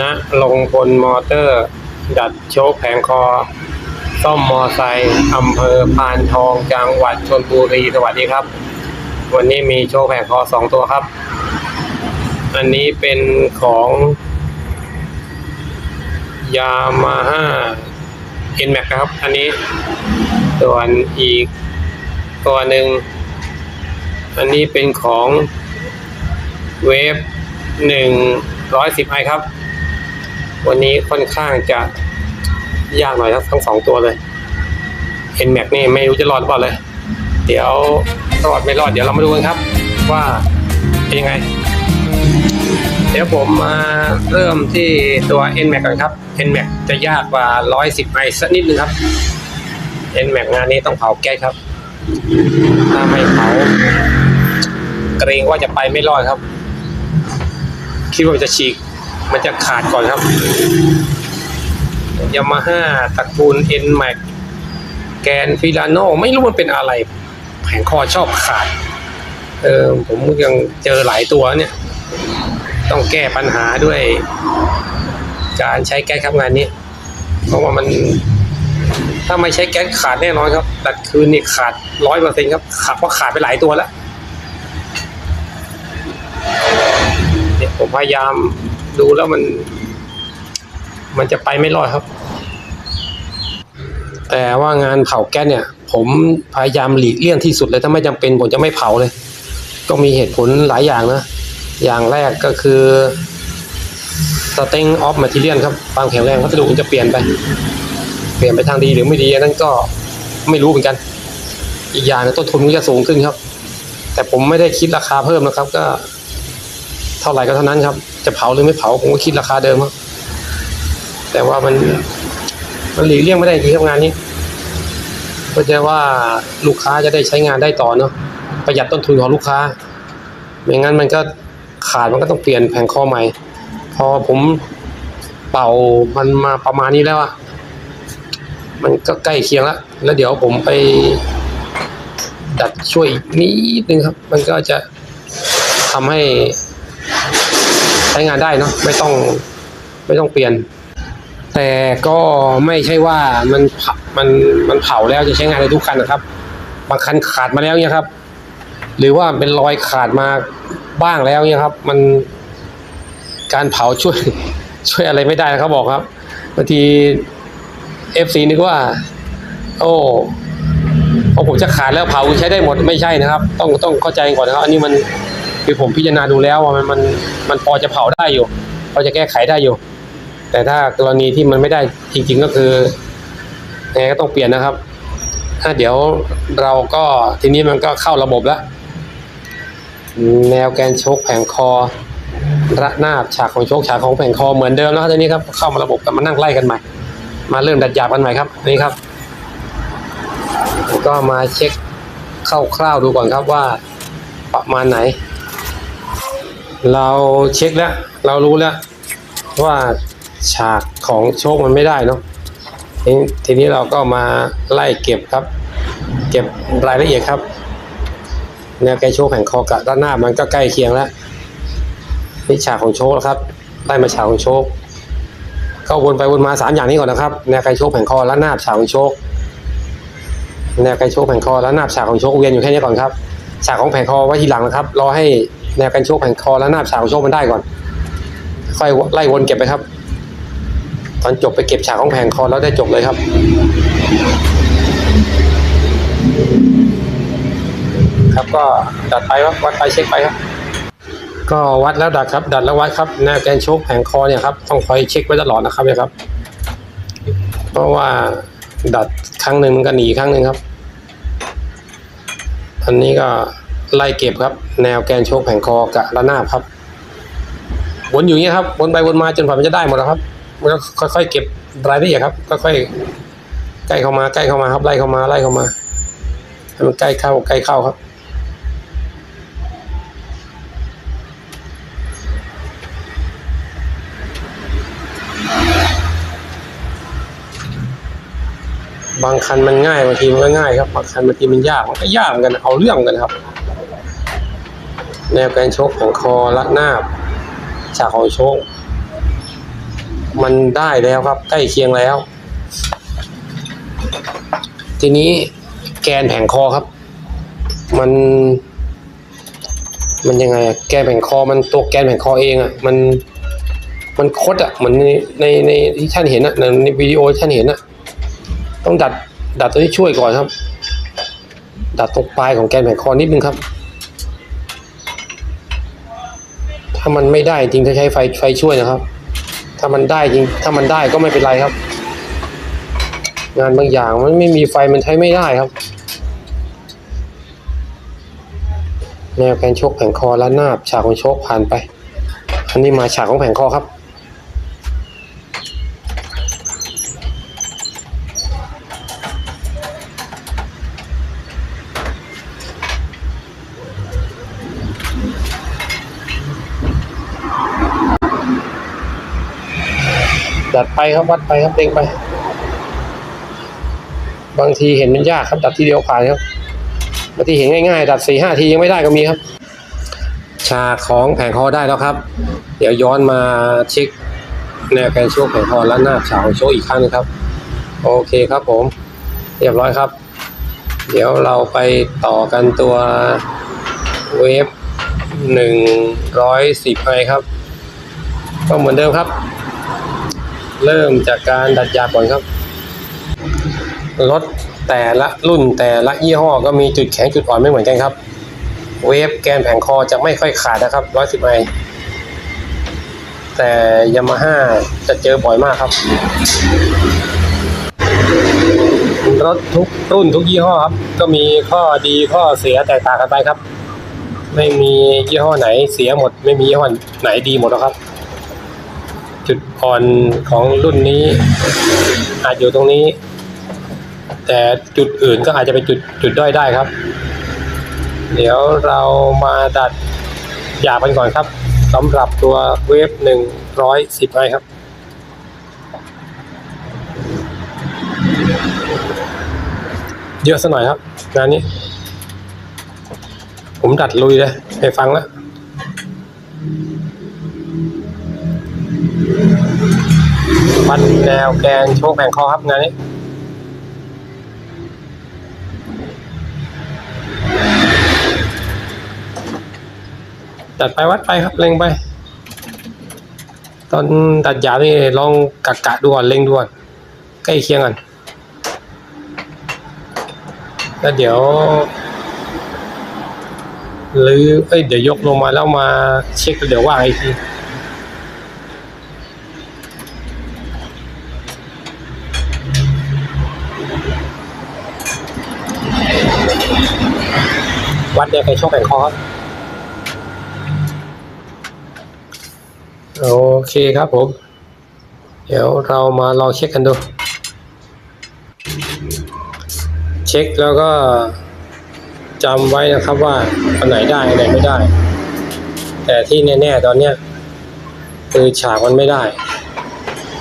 ณลงพลมอเตอร์ ดัดโชคแผงคอ ซ่อมมอไซค์อำเภอพานทองจังหวัดชนบุรีสวัสดีครับ วันนี้มีโชคแผงคอสองตัวครับ อันนี้เป็นของยามาฮ่าเอ็นแม็กครับ อันนี้ส่วนอีกตัวหนึ่ง อันนี้เป็นของเวฟหนึ่งร้อยสิบไอครับ วันนี้ค่อนข้างจะยากหน่อยครับทั้งสองตัวเลย n m a x นี่ไม่รู้จะรอดหรือเปล่าเลย เดี๋ยวรอดไม่รอดเดี๋ยวเรามาดูกันครับ ว่าเป็นยังไง เดี๋ยวผมมาเริ่มที่ตัว n m a x ก่อนครับ n m a x จะยากกว่า 110ไอสักนิดนึงครับ n m a x งานนี้ต้องเผาแก๊สครับ ถ้าไม่เผาเกรงว่าจะไปไม่รอดครับ คิดว่าจะฉีก มันจะขาดก่อนครับยามาฮ่าตระกูล N Max แกนฟิลาโนไม่รู้มันเป็นอะไร แผงคอชอบขาด เออผมยังเจอหลายตัวเนี่ย ต้องแก้ปัญหาด้วย การใช้แก๊สครับงานนี้ เพราะว่ามัน ถ้าไม่ใช้แก๊สขาดแน่นอนครับตัดคืนนี่ขาดร้อยเปอร์เซ็นครับขาดเพราะขาดไปหลายตัวแล้วเนี่ยผมพยายาม ดูแล้วมัน มันจะไปไม่รอดครับ แต่ว่างานเผาแก๊สเนี่ย ผมพยายามหลีกเลี่ยงที่สุดเลยถ้าไม่จำเป็นผมจะไม่เผาเลย ก็มีเหตุผลหลายอย่างนะ อย่างแรกก็คือ setting of material ครับความแข็งแรงวัสดุมันจะเปลี่ยนไป เปลี่ยนไปทางดีหรือไม่ดีนนั้นก็ไม่รู้เหมือนกัน อีกอย่างต้นทุนมันจะสูงขึ้นครับ แต่ผมไม่ได้คิดราคาเพิ่มนะครับ ก็เท่าไหร่ก็เท่านั้นครับ จะเผาหรือไม่เผาผมก็คิดราคาเดิมครับแต่ว่ามันมันหลีกเลี่ยงไม่ได้จริงๆครับงานนี้ก็จะว่าลูกค้าจะได้ใช้งานได้ต่อเนาะประหยัดต้นทุนของลูกค้าไม่งั้นมันก็ขาดมันก็ต้องเปลี่ยนแผงคอใหม่ พอผมเป่ามันมาประมาณนี้แล้วอะมันก็ใกล้เคียงแล้วแล้วเดี๋ยวผมไปดัดช่วยนิดนึงครับ มันก็จะทำให้ ใช้งานได้เนาะไม่ต้องไม่ต้องเปลี่ยน แต่ก็ไม่ใช่ว่ามันเผามันมันเผาแล้วจะใช้งานได้ทุกคันนะครับ บางคันขาดมาแล้วเนี่ยครับ หรือว่าเป็นรอยขาดมาบ้างแล้วเนี่ยครับ มันการเผาช่วยช่วยอะไรไม่ได้นะครับบอกครับบางทีเอฟซีนึกว่า โอ้พอผมจะขาดแล้วเผาใช้ได้หมดไม่ใช่นะครับ ต้องต้องเข้าใจก่อนนะครับ อันนี้มัน คือผมพิจารณาดูแล้วว่ามันมันมันพอจะเผาได้อยู่พอจะแก้ไขได้อยู่ แต่ถ้ากรณีที่มันไม่ได้จริง ๆก็คือยังไงก็ต้องเปลี่ยนนะครับ ถ้าเดี๋ยวเราก็ทีนี้มันก็เข้าระบบแล้วแนวแกนโชคแผงคอระนาบฉากของโชคฉากของแผงคอเหมือนเดิมแล้วทีนี้ครับเข้ามาระบบกันมานั่งไล่กันใหม่ มาเริ่มดัดหยาบกันใหม่ครับนี่ครับ ก็มาเช็คคร่าวๆดูก่อนครับว่าประมาณไหน เราเช็คแล้ว เรารู้แล้ว ว่าฉากของโชคมันไม่ได้เนาะทีทีนี้เราก็มาไล่เก็บครับ เก็บรายละเอียดครับแนวแกโชคแห่งคอกับด้านหน้ามันก็ใกล้เคียงแล้วนี่ฉากของโชคแล้วครับไล่มาฉากของโชคก็วนไปวนมาสามอย่างนี้ก่อนนะครับแนวแกโชคแห่งคอและหน้าฉากของโชคแนวไกโชกแผงคอและหน้าฉากของโชคเวียนอยู่แค่นี้ก่อนครับฉากของแผงคอไว้ทีหลังนะครับ รอให้ แนวกันโชกแผงคอและหน้าฉากของโชคมันได้ก่อน ค่อยไล่วนเก็บไปครับ ตอนจบไปเก็บฉากของแผงคอแล้วได้จบเลยครับครับก็ดัดไปครับวัดไปเช็คไปครับ ก็วัดแล้วดัดครับ ดัดแล้ววัดครับแนวแกนโชกแผงคอเนี่ยครับต้องคอยเช็คไว้ตลอดนะครับเนี่ยครับ เพราะว่าดัดครั้งหนึ่งมันก็หนีครั้งหนึ่งครับอันนี้ก็ ไล่เก็บครับ แนวแกนโชคแผงคอกับระนาบครับวนอยู่อย่างนี้ยครับวนไปวนมาจนกว่ามันจะได้หมดแล้วครับมันก็ค่อยๆเก็บรายละเอียดครับค่อยๆใกล้เข้ามาใกล้เข้ามาครับไล่เข้ามาไล่เข้ามาให้มันใกล้เข้าใกล้เข้าครับบางคันมันง่ายบางทีมันก็ง่ายครับบางคันบางทีมันยากมันก็ยากเหมือนกันเอาเรื่องกันครับ แนวการชกของคอและหน้าฉากของโชก มันได้แล้วครับ ใกล้เคียงแล้ว ทีนี้แกนแผงคอครับ มัน มันยังไงอะแกนแผงคอมันตัวแกนแผงคอเองอะมันมันคดอะเหมือนในในในที่ท่านเห็นอะในในวิดีโอที่ท่านเห็นอะต้องดัดดัดตัวที่ช่วยก่อนครับ ดัดตรงปลายของแกนแผงคอนิดนึงครับ ถ้ามันไม่ได้จริงจะใช้ไฟไฟช่วยนะครับ ถ้ามันได้จริง ถ้ามันได้ก็ไม่เป็นไรครับ งานบางอย่างมันไม่มีไฟมันใช้ไม่ได้ครับแนวแผนชกแผงคอและหน้าบฉากของชกผ่านไป อันนี้มาฉากของแผงคอครับ ดัดไปครับวัดไปครับเล็งไป บางทีเห็นมันยากครับดัดทีเดียวผ่านครับบางทีเห็นง่ายๆดัดสี่ห้าทียังไม่ได้ก็มีครับฉากของแผงคอได้แล้วครับ เดี๋ยวย้อนมาเช็คแนวแกนโชกแผงคอและหน้าฉาโชกอีกครั้งนึงครับ โอเคครับผม เรียบร้อยครับ เดี๋ยวเราไปต่อกันตัวเวฟหนึ่งร้อยสิบไอครับ ก็เหมือนเดิมครับ เริ่มจากการดัดยาก่อนครับ รถแต่ละรุ่นแต่ละยี่ห้อก็มีจุดแข็งจุดอ่อนไม่เหมือนกันครับ เวฟแกนแผงคอจะไม่ค่อยขาดนะครับ110ไอแต่ยามาฮ่าจะเจอบ่อยมากครับ รถทุกรุ่นทุกยี่ห้อครับ ก็มีข้อดีข้อเสียแตกต่างกันไปครับ ไม่มียี่ห้อไหนเสียหมด ไม่มียี่ห้อไหนดีหมดหรอกครับ จุดอ่อนของรุ่นนี้ อาจอยู่ตรงนี้ แต่จุดอื่นก็อาจจะเป็นจุดจุดด้อยได้ครับ เดี๋ยวเรามาดัดหยาบกันก่อนครับสำหรับตัวเวฟหนึ่งร้อยสิบไอครับเยอะสักหน่อยครับงานนี้ ผมดัดลุยเลยไปฟังแล้ว วัดแนวแกนโชคแผงคอครับงานนี้ตัดไปวัดไปครับเล็งไป ตอนตัดหยานี่ลองกะกะดูก่อนเล็งดูก่อนใกล้เคียงกันแล้วเดี๋ยวหรือเอ้ยเดี๋ยวยกลงมาแล้วมาเช็คเดี๋ยวว่าอีกที วัดแนวแกนโชคแผงคอครับโอเคครับผม เดี๋ยวเรามาลองเช็คกันดู เช็คแล้วก็จำไว้นะครับว่าอันไหนได้อันไหนไม่ได้ แต่ที่แน่ๆตอนเนี้ยคือฉากมันไม่ได้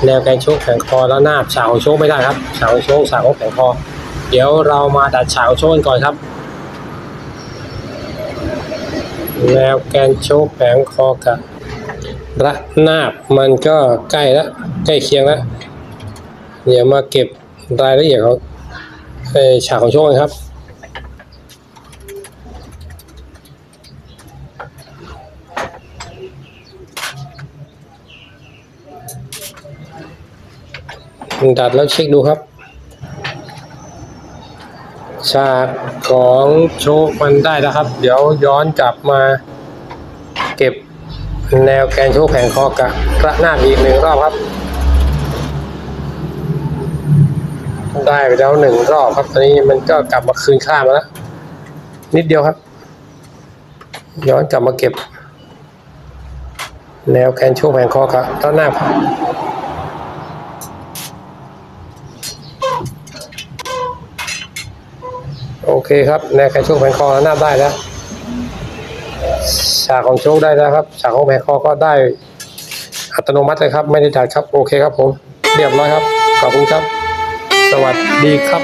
แนวแกนโชกแผงคอแล้วหน้าบฉากของโชกไม่ได้ครับฉากของโชกฉากของแผงคอ เดี๋ยวเรามาดัดฉากของโชกกันก่อนครับ แนวแกนโชกแผงคอกับระนาบมันก็ใกล้ล้วใกล้เคียงล้วเดี๋ยวมาเก็บรายละเอียดของฉากของโชกกันครับดัดแล้วเช็คดูครับ ฉากของโชคมันได้แล้วครับ เดี๋ยวย้อนกลับมาเก็บแนวแกนโชคแผงคอกับพระนาอีกหนึ่งรอบครับ ได้ไปแล้วหนึ่งรอบครับตอนนี้มันก็กลับมาคืนค่ามาแล้วนิดเดียวครับ ย้อนกลับมาเก็บ แนวแกนโชคแผงคอกับพระนาบ เคครับในวแขนโชคแผงคอแล้วหน้าได้แล้วฉากของโชคได้แล้วครับฉากของแผงคอก็ได้อัตโนมัติเลยครับ ไม่ได้ดัดครับโอเคครับผม เรียบร้อยครับ ขอบคุณครับ สวัสดีครับ